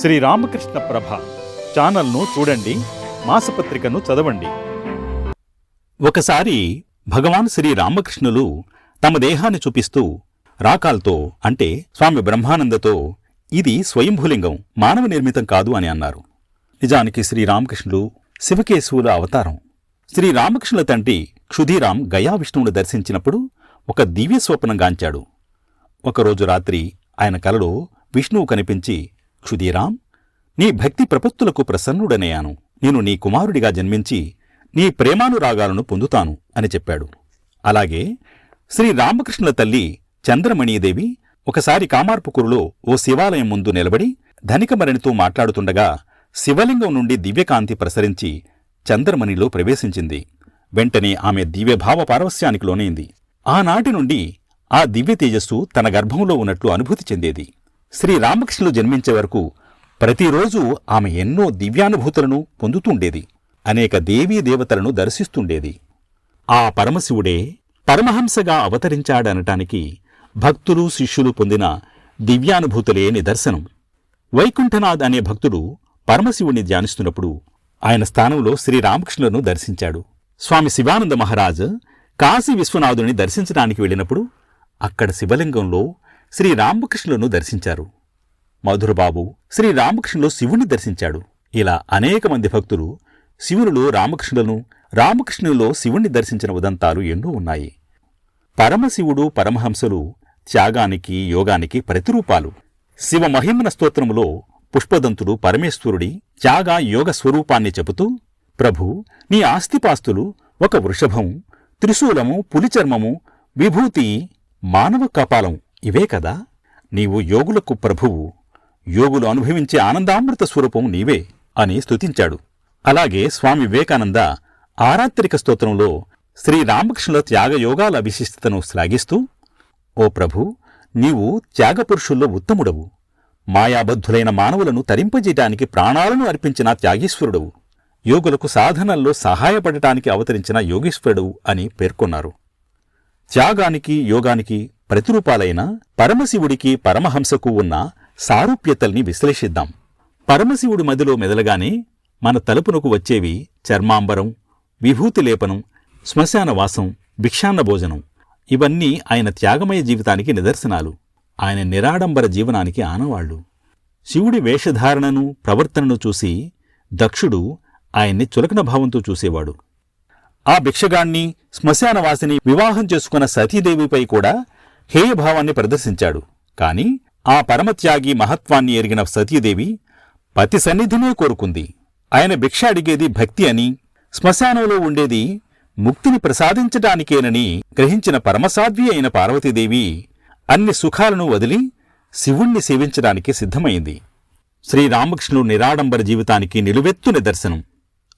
శ్రీ రామకృష్ణ ప్రభ ఛానల్ను చూడండి మాసపత్రికను చదవండి. ఒకసారి భగవాన్ శ్రీ రామకృష్ణులు తమ దేహాన్ని చూపిస్తూ రాకాల్తో అంటే స్వామి బ్రహ్మానందతో ఇది స్వయంభూలింగం మానవ నిర్మితం కాదు అని అన్నారు. నిజానికి శ్రీరామకృష్ణుడు శివకేశవుల అవతారం. శ్రీరామకృష్ణుల తండ్రి క్షుధీరాం గయా విష్ణువును దర్శించినప్పుడు ఒక దివ్య స్వప్నం గాంచాడు. ఒకరోజు రాత్రి ఆయన కలలో విష్ణువు కనిపించి క్షుధీరాం నీ భక్తి ప్రపత్తులకు ప్రసన్నుడనయాను నేను నీ కుమారుడిగా జన్మించి నీ ప్రేమానురాగాలను పొందుతాను అని చెప్పాడు. అలాగే శ్రీ రామకృష్ణుల తల్లి చంద్రమణీదేవి ఒకసారి కామార్పుకూరులో ఓ శివాలయం ముందు నిలబడి ధనికమరణితో మాట్లాడుతుండగా శివలింగం నుండి దివ్యకాంతి ప్రసరించి చంద్రమణిలో ప్రవేశించింది. వెంటనే ఆమె దివ్యభావ పారవస్యానికి లోనైంది. ఆనాటి నుండి ఆ దివ్య తేజస్సు తన గర్భంలో ఉన్నట్లు అనుభూతి చెందేది. శ్రీ రామకృష్ణులు జన్మించే వరకు ప్రతిరోజు ఆమె ఎన్నో దివ్యానుభూతులను పొందుతుండేది. అనేక దేవీ దేవతలను దర్శిస్తుండేది. ఆ పరమశివుడే పరమహంసగా అవతరించాడనటానికి భక్తులు శిష్యులు పొందిన దివ్యానుభూతులే నిదర్శనం. వైకుంఠనాథ్ అనే భక్తుడు పరమశివుణ్ణి ధ్యానిస్తున్నప్పుడు ఆయన స్థానంలో శ్రీరామకృష్ణులను దర్శించాడు. స్వామి శివానంద మహారాజ్ కాశీ విశ్వనాథుని దర్శించడానికి వెళ్ళినప్పుడు అక్కడ శివలింగంలో శ్రీరామకృష్ణులను దర్శించారు. మధురబాబు శ్రీరామకృష్ణులు శివుణ్ణి దర్శించాడు. ఇలా అనేక మంది భక్తులు శివునిలో రామకృష్ణులను రామకృష్ణుల్లో శివుణ్ణి దర్శించిన ఉదంతాలు ఎన్నో ఉన్నాయి. పరమశివుడు పరమహంసలు త్యాగానికి యోగానికి ప్రతిరూపాలు. శివ మహిమన స్తోత్రములో పుష్పదంతుడు పరమేశ్వరుడి త్యాగ యోగ స్వరూపాన్ని చెబుతూ ప్రభు నీ ఆస్తిపాస్తులు ఒక వృషభం త్రిశూలము పులిచర్మము విభూతి మానవ కపాలం ఇవే కదా. నీవు యోగులకు ప్రభువు. యోగులు అనుభవించే ఆనందామృత స్వరూపం నీవే అని స్తుతించాడు. అలాగే స్వామి వివేకానంద ఆరాత్రిక స్తోత్రంలో శ్రీరామకృష్ణుల త్యాగయోగాల విశిష్టతను శ్లాఘిస్తూ ఓ ప్రభు నీవు త్యాగపురుషుల్లో ఉత్తముడవు. మాయాబద్ధులైన మానవులను తరింపజేయటానికి ప్రాణాలను అర్పించిన త్యాగీశ్వరుడవు. యోగులకు సాధనల్లో సహాయపడటానికి అవతరించిన యోగీశ్వరుడు అని పేర్కొన్నారు. త్యాగానికి యోగానికి ప్రతిరూపాలైన పరమశివుడికి పరమహంసకు ఉన్న సారూప్యతల్ని విశ్లేషిద్దాం. పరమశివుడి మదిలో మెదలగానే మన తలుపునకు వచ్చేవి చర్మాంబరం విభూతి లేపనం శ్మశానవాసం భిక్షాన్న భోజనం. ఇవన్నీ ఆయన త్యాగమయ జీవితానికి నిదర్శనాలు. ఆయన నిరాడంబర జీవనానికి ఆనవాళ్ళు. శివుడి వేషధారణను ప్రవర్తనను చూసి దక్షుడు ఆయన్ని చులకన భావంతో చూసేవాడు. ఆ భిక్షగాణ్ణి శ్మశానవాసిని వివాహం చేసుకున్న సతీదేవిపై కూడా హేయభావాన్ని ప్రదర్శించాడు. కాని ఆ పరమత్యాగి మహత్వాన్ని ఎరిగిన సతీదేవి పతి సన్నిధినే కోరుకుంది. ఆయన భిక్ష అడిగేది భక్తి అని శ్మశానంలో ఉండేది ముక్తిని ప్రసాదించటానికేనని గ్రహించిన పరమసాధ్వి అయిన పార్వతీదేవి అన్ని సుఖాలను వదిలి శివుణ్ణి సేవించడానికి సిద్ధమైంది. శ్రీరామకృష్ణుడు నిరాడంబర జీవితానికి నిలువెత్తు నిదర్శనం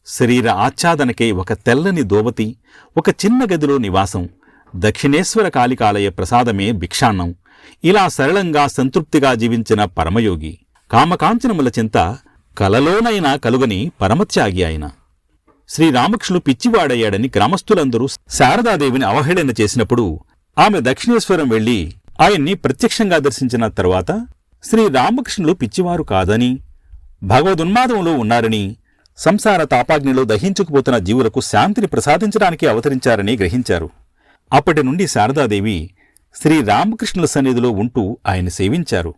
శరీర ఆచ్ఛాదనకై ఒక తెల్లని దోవతి ఒక చిన్న గదిలో నివాసం దక్షిణేశ్వర కాళికాలయ ప్రసాదమే భిక్షాన్నం. ఇలా సరళంగా సంతృప్తిగా జీవించిన పరమయోగి కామకాంచనముల చింత కలలోనైనా కలుగని పరమత్యాగి ఆయన. శ్రీరామకృష్ణుడు పిచ్చివాడయ్యాడని గ్రామస్థులందరూ శారదాదేవిని అవహేళన చేసినప్పుడు ఆమె దక్షిణేశ్వరం వెళ్ళి ఆయన్ని ప్రత్యక్షంగా దర్శించిన తరువాత శ్రీరామకృష్ణులు పిచ్చివారు కాదని భగవదున్మాదంలో ఉన్నారని సంసార తాపాగ్నిలో దహించుకుపోతున్న జీవులకు శాంతిని ప్రసాదించడానికి అవతరించారని గ్రహించారు. అప్పటి నుండి శారదాదేవి శ్రీరామకృష్ణుల సన్నిధిలో ఉంటూ ఆయన సేవించారు.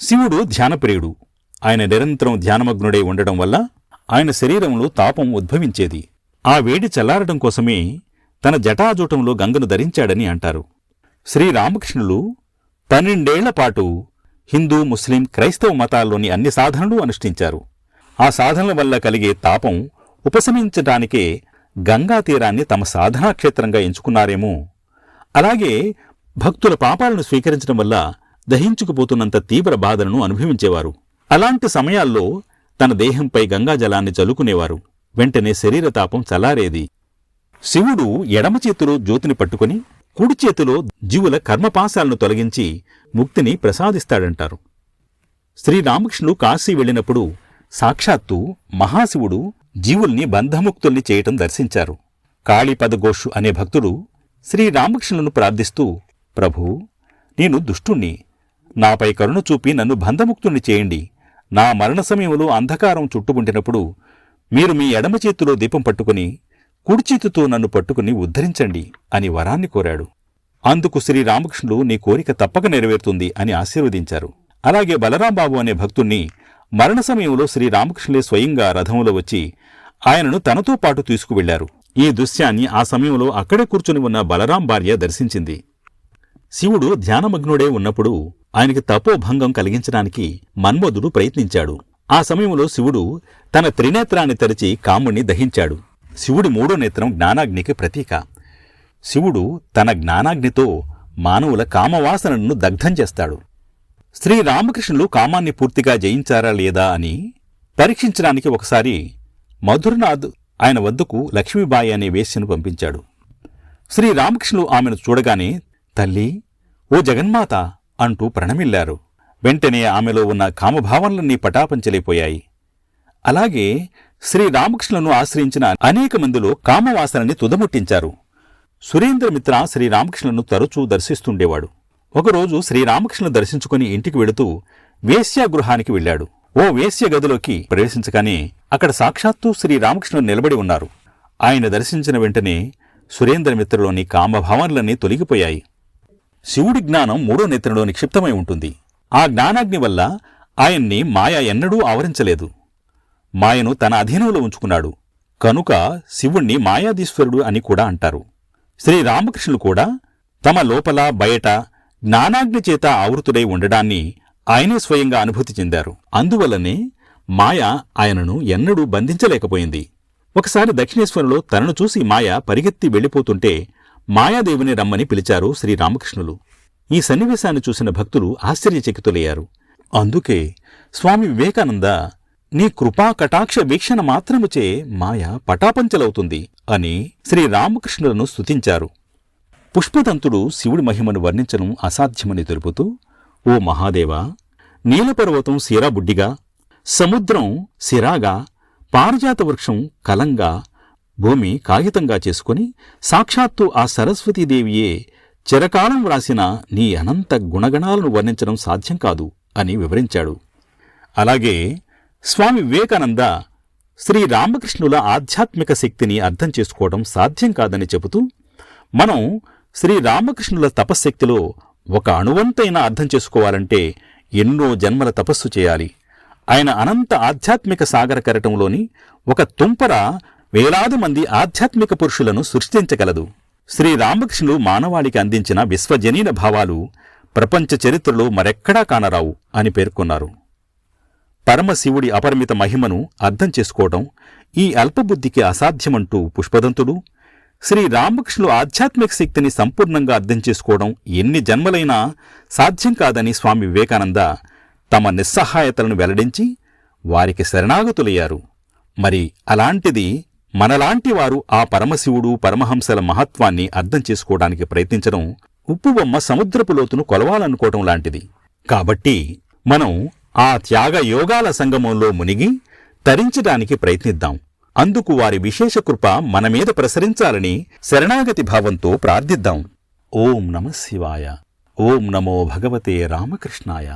శివుడు ధ్యానప్రియుడు. ఆయన నిరంతరం ధ్యానమగ్నుడై ఉండడం వల్ల ఆయన శరీరంలో తాపం ఉద్భవించేది. ఆ వేడి చల్లారడం కోసమే తన జటాజూటంలో గంగను ధరించాడని అంటారు. శ్రీరామకృష్ణులు పన్నెండేళ్ళ పాటు హిందూ ముస్లిం క్రైస్తవ మతాల్లోని అన్ని సాధనలు అనుష్ఠించారు. ఆ సాధనల వల్ల కలిగే తాపం ఉపశమించటానికే గంగా తీరాన్ని తమ సాధనా క్షేత్రంగా ఎంచుకున్నారేమో. అలాగే భక్తుల పాపాలను స్వీకరించడం వల్ల దహించుకుపోతున్నంత తీవ్ర బాధలను అనుభవించేవారు. అలాంటి సమయాల్లో తన దేహంపై గంగాజలాన్ని చలుకునేవారు వెంటనే శరీరతాపం చలారేది శివుడు ఎడమ చేతిలో జ్యోతిని పట్టుకుని కుడి చేతిలో జీవుల కర్మపాశాలను తొలగించి ముక్తిని ప్రసాదిస్తాడంటారు. శ్రీరామకృష్ణుడు కాశీ వెళ్ళినప్పుడు సాక్షాత్తు మహాశివుడు జీవుల్ని బంధముక్తుల్ని చేయటం దర్శించారు. కాళీపదఘోషు అనే భక్తుడు శ్రీరామకృష్ణులను ప్రార్థిస్తూ ప్రభూ నేను దుష్టుణ్ణి. నాపై కరుణ చూపి నన్ను బంధముక్తుణ్ణి చేయండి. నా మరణ సమయంలో అంధకారం చుట్టుముంటినప్పుడు మీరు మీ ఎడమ చేతిలో దీపం పట్టుకుని కుడిచేతితో నన్ను పట్టుకుని ఉద్ధరించండి అని వరాన్ని కోరాడు. అందుకు శ్రీరామకృష్ణుడు నీ కోరిక తప్పక నెరవేరుతుంది అని ఆశీర్వదించారు. అలాగే బలరాంబాబు అనే భక్తుణ్ణి మరణ సమయంలో శ్రీరామకృష్ణులే స్వయంగా రథంలో వచ్చి ఆయనను తనతో పాటు తీసుకువెళ్ళారు ఈ దృశ్యాన్ని ఆ సమయంలో అక్కడే కూర్చుని ఉన్న బలరాం భార్య దర్శించింది. శివుడు ధ్యానమగ్నుడే ఉన్నప్పుడు ఆయనకి తపోభంగం కలిగించడానికి మన్మధుడు ప్రయత్నించాడు. ఆ సమయంలో శివుడు తన త్రినేత్రాన్ని తెరిచి కాముణ్ణి దహించాడు. శివుడి మూడో నేత్రం జ్ఞానాగ్నికి ప్రతీక. శివుడు తన జ్ఞానాగ్నితో మానవుల కామవాసనను దగ్ధం చేస్తాడు. శ్రీరామకృష్ణులు కామాన్ని పూర్తిగా జయించారా లేదా అని పరీక్షించడానికి ఒకసారి మధురనాథ్ ఆయన వద్దకు లక్ష్మీబాయి అనే వేశ్యను పంపించాడు. శ్రీరామకృష్ణులు ఆమెను చూడగానే తల్లి ఓ జగన్మాత అంటూ ప్రణమిల్లారు. వెంటనే ఆమెలో ఉన్న కామభావనలన్నీ పటాపంచలైపోయాయి. అలాగే శ్రీరామకృష్ణులను ఆశ్రయించిన అనేక మందిలో కామవాసనని తుదముట్టించారు. సురేంద్రమిత్ర శ్రీరామకృష్ణులను తరచూ దర్శిస్తుండేవాడు. ఒకరోజు శ్రీరామకృష్ణును దర్శించుకుని ఇంటికి వెళుతూ వేశ్యాగృహానికి వెళ్ళాడు. ఓ వేశ్య గదిలోకి ప్రవేశించగానే అక్కడ సాక్షాత్తు శ్రీరామకృష్ణుడు నిలబడి ఉన్నారు. ఆయన దర్శించిన వెంటనే సురేంద్రమిత్రలోని కామభావనలన్నీ తొలగిపోయాయి. శివుడి జ్ఞానం మూడో నేత్రంలో నిక్షిప్తమై ఉంటుంది. ఆ జ్ఞానాగ్ని వల్ల ఆయన్ని మాయ ఎన్నడూ ఆవరించలేదు. మాయను తన అధీనంలో ఉంచుకున్నాడు. కనుక శివుణ్ణి మాయాధీశ్వరుడు అని కూడా అంటారు. శ్రీరామకృష్ణులు కూడా తమ లోపల బయట జ్ఞానాగ్ని చేత ఆవృతుడై ఉండడాన్ని ఆయనే స్వయంగా అనుభూతి చెందారు. అందువల్లనే మాయ ఆయనను ఎన్నడూ బంధించలేకపోయింది. ఒకసారి దక్షిణేశ్వరంలో తనను చూసి మాయ పరిగెత్తి వెళ్ళిపోతుంటే మాయాదేవిని రమ్మని పిలిచారు శ్రీరామకృష్ణులు ఈ సన్నివేశాన్ని చూసిన భక్తులు ఆశ్చర్యచకితులయ్యారు. అందుకే స్వామి వివేకానంద నీ కృపా కటాక్ష వీక్షణ మాత్రముచే మాయ పటాపంచలవుతుంది అని శ్రీరామకృష్ణులను స్తుతించారు. పుష్పదంతుడు శివుడి మహిమను వర్ణించడం అసాధ్యమని తెలుపుతూ ఓ మహాదేవా నీలపర్వతం శిరాబుడ్డిగా సముద్రం సిరాగా పారిజాత వృక్షం కలంగా భూమి కాగితంగా చేసుకుని సాక్షాత్తు ఆ సరస్వతీదేవియే చిరకాలం వ్రాసిన నీ అనంత గుణగణాలను వర్ణించడం సాధ్యం కాదు అని వివరించాడు. అలాగే స్వామి వివేకానంద శ్రీ రామకృష్ణుల ఆధ్యాత్మిక శక్తిని అర్థం చేసుకోవడం సాధ్యం కాదని చెబుతూ మనం శ్రీరామకృష్ణుల తపశ్శక్తిలో ఒక అణువంతైనా అర్థం చేసుకోవాలంటే ఎన్నో జన్మల తపస్సు చేయాలి. ఆయన అనంత ఆధ్యాత్మిక సాగర కరటంలోని ఒక తుంపర వేలాది మంది ఆధ్యాత్మిక పురుషులను సృష్టించగలదు. శ్రీరామకృష్ణులు మానవాళికి అందించిన విశ్వజనీన భావాలు ప్రపంచ చరిత్రలో మరెక్కడా కానరావు అని పేర్కొన్నారు. పరమశివుడి అపరిమిత మహిమను అర్థం చేసుకోవటం ఈ అల్పబుద్ధికి అసాధ్యమంటూ పుష్పదంతుడు శ్రీ రామకృష్ణులు ఆధ్యాత్మిక శక్తిని సంపూర్ణంగా అర్థం చేసుకోవడం ఎన్ని జన్మలైనా సాధ్యం కాదని స్వామి వివేకానంద తమ నిస్సహాయతలను వెల్లడించి వారికి శరణాగతులయ్యారు. మరి అలాంటిది మనలాంటి వారు ఆ పరమశివుడు పరమహంసల మహత్వాన్ని అర్థం చేసుకోవడానికి ప్రయత్నించడం ఉప్పుబొమ్మ సముద్రపు లోతును కొలవాలనుకోవటం లాంటిది. కాబట్టి మనం ఆ త్యాగ యోగాల సంగమంలో మునిగి తరించడానికి ప్రయత్నిద్దాం. అందుకు వారి విశేష కృప మనమీద ప్రసరించాలని శరణాగతి భావంతో ప్రార్థిద్దాం. ఓం నమ శివాయ. ఓం నమో భగవతే రామకృష్ణాయ.